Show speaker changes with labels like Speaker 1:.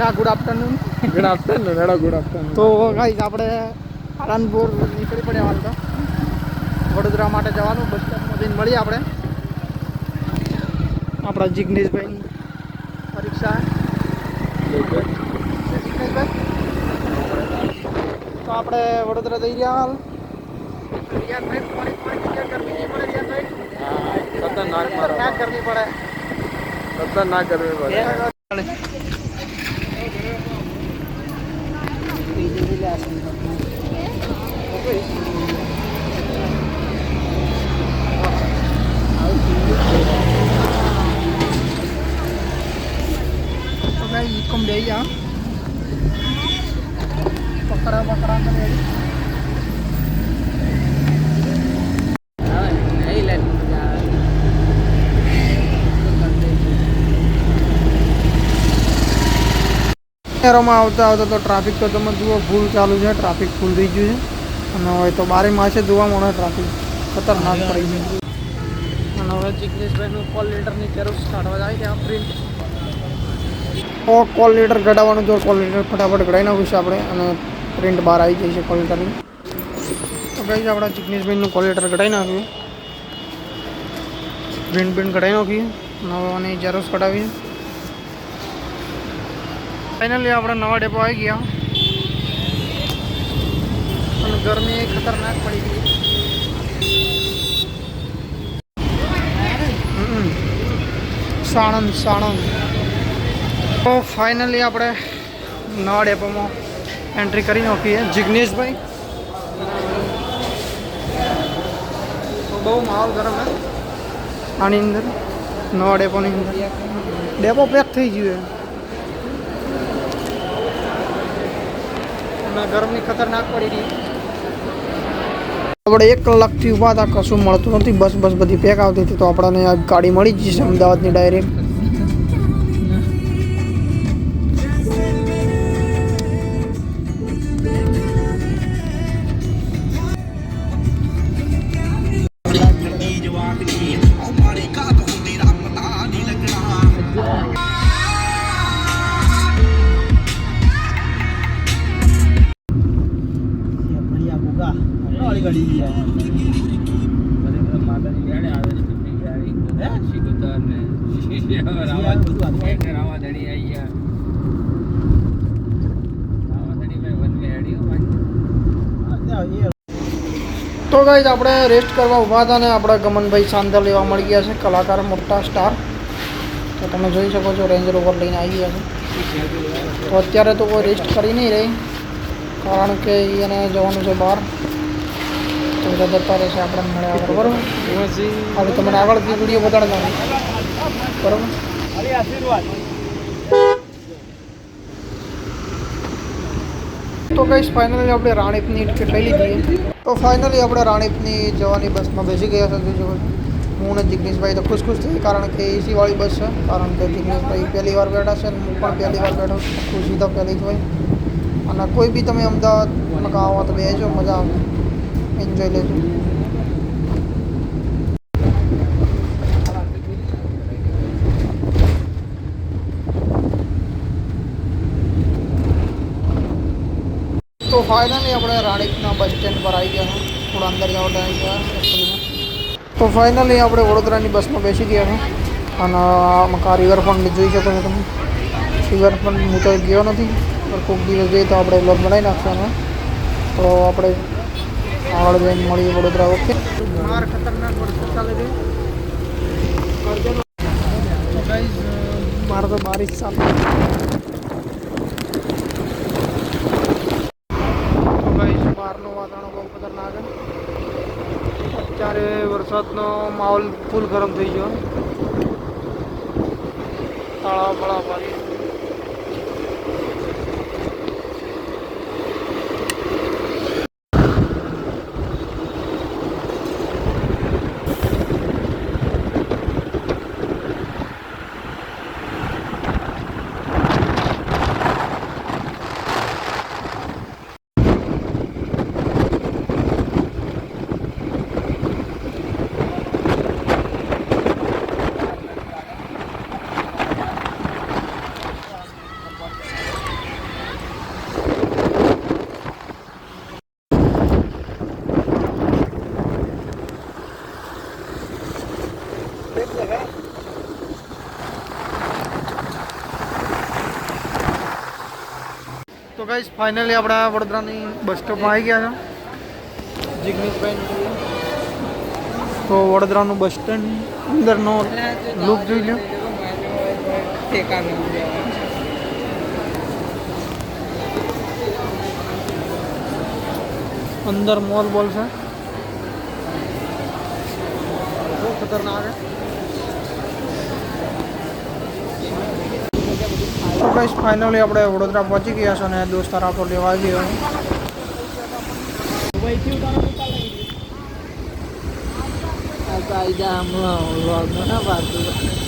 Speaker 1: ના good afternoon
Speaker 2: good afternoon hello good afternoon
Speaker 1: તો guys આપણે પાલનપુર નીકળી પડ્યા હાલ તો. વડોદરા માટે જવાનું બસ સ્ટેન્ડમાં જઈને મળીએ આપણે. આપણા જિગ્નેશભાઈની પરીક્ષા. તો આપણે વડોદરા જઈ રહ્યા હાલ.
Speaker 2: ખતરનાક
Speaker 1: ગરમી પડે.
Speaker 2: ખતરનાક કરવી પડે.
Speaker 1: ભાઈ ઇકમ દઈ જા પકડા પકડા કરે શહેરોમાં આવતા આવતા તો ટ્રાફિક તો તમે જુઓ ફૂલ ચાલુ છે ટ્રાફિક ફૂલ થઈ ગયું છે. અને હવે તો બારે માસે જોવા મળે ટ્રાફિક ખતરનાક પડી ગયું. અને હવે જિગ્નેશભાઈનું કોલ લેટરની જરૂર કાઢવા જાય ત્યાં પ્રિન્ટ ઓ કોલ લેટર કઢાવવાનું જો કોલ લેટર ફટાફટ કઢાવી નાખીશું છે આપણે અને પ્રિન્ટ બહાર આવી છે કોલ લેટરની તો કઈ આપણા જિગ્નેશભાઈનું કોલ લેટર કઢાવી નાખ્યું પ્રિન્ટ પ્રિન્ટ કઢાવી નાખીએ. અને હવે આની જરૂર કઢાવીએ. ફાઇનલી આપણે નવા ડેપો આવી ગયા. ગરમી ખતરનાક પડી ગઈ. સાણંદ સાણંદ. તો ફાઇનલી આપણે નવા ડેપોમાં એન્ટ્રી કરી નાખીએ. જિગ્નેશભાઈ. બહુ માહોલ ગરમ હે. આની અંદર, નવા ડેપોની અંદર. ડેપો પેક થઈ ગયું અને ગરમી ખતરનાક પડી રહી આપણે એક કલાકથી ઊભા હતા કશું મળતું નથી? બસ બસ, બધી પેક આવતી હતી તો આપણને આ ગાડી મળી જશે અમદાવાદની ડાયરેક્ટ. તો ગાઈઝ આપણે. રેસ્ટ કરવા ઊભા હતા ને આપણા ગમનભાઈ સાંધા લેવા મળી ગયા છે કલાકાર મોટા સ્ટાર તો તમે જોઈ શકો છો રેન્જ રોવર લઈને આવી ગયા છે. તો અત્યારે તો કોઈ રેસ્ટ કરી નહીં રહી કારણ કે એને જવાનું છે બહાર. તો બધા જતા આપણે મળ્યા બરાબર? હવે તમને આગળથી વીડિયો બતાડવાનો. બરાબર? તો કઈ ફાઇનલી આપણે રાણીપની ટિકિટ લઈ લીધી તો ફાઇનલી આપણે રાણીપની જવાની બસમાં બેસી ગયા છો હું અને જિગ્નેશભાઈ તો ખુશ ખુશ થઈ કારણ કે એસી વાળી બસ છે, કારણ કે જિગ્નેશભાઈ પહેલી વાર બેઠા છે હું પણ પહેલી વાર બેઠો ખુશી તો પહેલી જ હોય. અને કોઈ બી તમે અમદાવાદમાં આવો તો બેસજો, મજા આવે એન્જોય લેજો તો ફાઇનલી આપણે રાણીપના બસ સ્ટેન્ડ પર આવી ગયા થોડા અંદર જવા આવી ગયા. તો ફાઇનલી આપણે વડોદરાની બસમાં બેસી ગયા અને આમાં રિવરફ્રન્ટ જોઈ શકો છો તમે. રિવરફ્રન્ટ હું તો ગયો નથી. પણ કોઈક દિવસ જઈએ તો આપણે બ્લોગ બનાવી નાખશું અમે તો આપણે આગળ જઈને મળીએ વડોદરા, ઓકે. માર ખતરનાક વરસાદ ચાલે છે. મારે તો બારીશ ચાલે. બહારનું વાતાવરણ બહુ ખતરનાક અત્યારે વરસાદનો માહોલ ફૂલ ગરમ થઈ ગયો. તાળા બળા પાડી તો ગાઈસ ફાઇનલી આપણે વડોદરાની બસ સ્ટોપમાં આવી ગયા છે. જિગ્નેશભાઈ તો વડોદરાનું બસ સ્ટેન્ડ અંદરનો લુક જોઈ લો અંદર મોલ બોલ છે. બહુ ખતરનાક છે. તો ગાઈસ ફાઇનલી આપણે વડોદરા પહોંચી ગયા છો અને દોસ્તાર આપણો લેવા આવી ગયો
Speaker 2: આ તો આઈ જા હમણાં વ્લોગમાં ના પાડતું